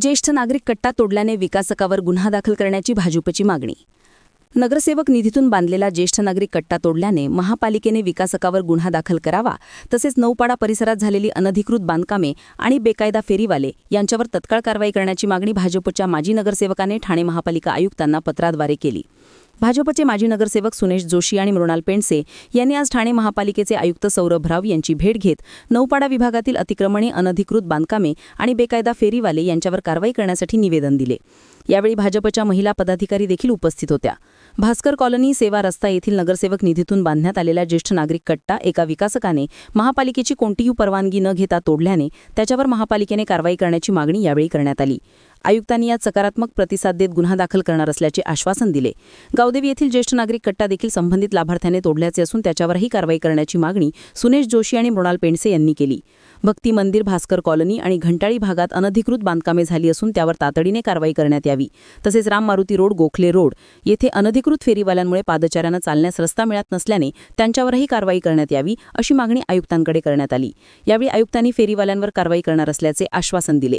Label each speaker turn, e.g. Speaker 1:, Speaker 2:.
Speaker 1: ज्येष्ठ नागरिक कट्टा तोडल्याने विकासकावर गुन्हा दाखल करण्याची भाजपची मागणी. नगरसेवक निधीतून बांधलेला ज्येष्ठ नागरिक कट्टा तोडल्याने महापालिकेने विकासकावर गुन्हा दाखल करावा तसेच नौपाडा परिसरात झालेली अनधिकृत बांधकामे आणि बेकायदा फेरीवाले यांच्यावर तत्काळ कारवाई करण्याची मागणी भाजपच्या माजी नगरसेवकाने ठाणे महापालिका आयुक्तांना पत्राद्वारे केली. भाजपचे माजी नगरसेवक सुनेश जोशी आणि मृणाल पेंडसे यांनी आज ठाणे महापालिकेचे आयुक्त सौरभ राव यांची भेट घेत नौपाडा विभागातील अतिक्रमणे अनधिकृत बांधकामे आणि बेकायदा फेरीवाले यांच्यावर कारवाई करण्यासाठी निवेदन दिले. यावेळी भाजपच्या महिला पदाधिकारी देखील उपस्थित होत्या. भास्कर कॉलनी सेवा रस्ता येथील नगरसेवक निधीतून बांधण्यात आलेला ज्येष्ठ नागरिक कट्टा एका विकासकाने महापालिकेची कोणतीही परवानगी न घेता तोडल्याने त्याच्यावर महापालिकेने कारवाई करण्याची मागणी यावेळी करण्यात आली. आयुक्तांनी यात सकारात्मक प्रतिसाद देत गुन्हा दाखल करणार असल्याचे आश्वासन दिले. गावदेवी येथील ज्येष्ठ नागरिक कट्टा देखील संबंधित लाभार्थ्याने तोडल्याचे असून त्याच्यावरही कारवाई करण्याची मागणी सुनेश जोशी आणि मृणाल पेंडसे यांनी केली. भक्ती मंदिर भास्कर कॉलनी आणि घंटाळी भागात अनधिकृत बांधकामे झाली असून त्यावर तातडीने कारवाई करण्यात यावी. तसेच राम मारुती रोड गोखले रोड येथे अनधिकृत फेरीवाल्यांमुळे पादचाऱ्यांना चालण्यास रस्ता मिळत नसल्याने त्यांच्यावरही कारवाई करण्यात यावी अशी मागणी आयुक्तांकडे करण्यात आली. यावेळी आयुक्तांनी फेरीवाल्यांवर कारवाई करणार असल्याचे आश्वासन दिले.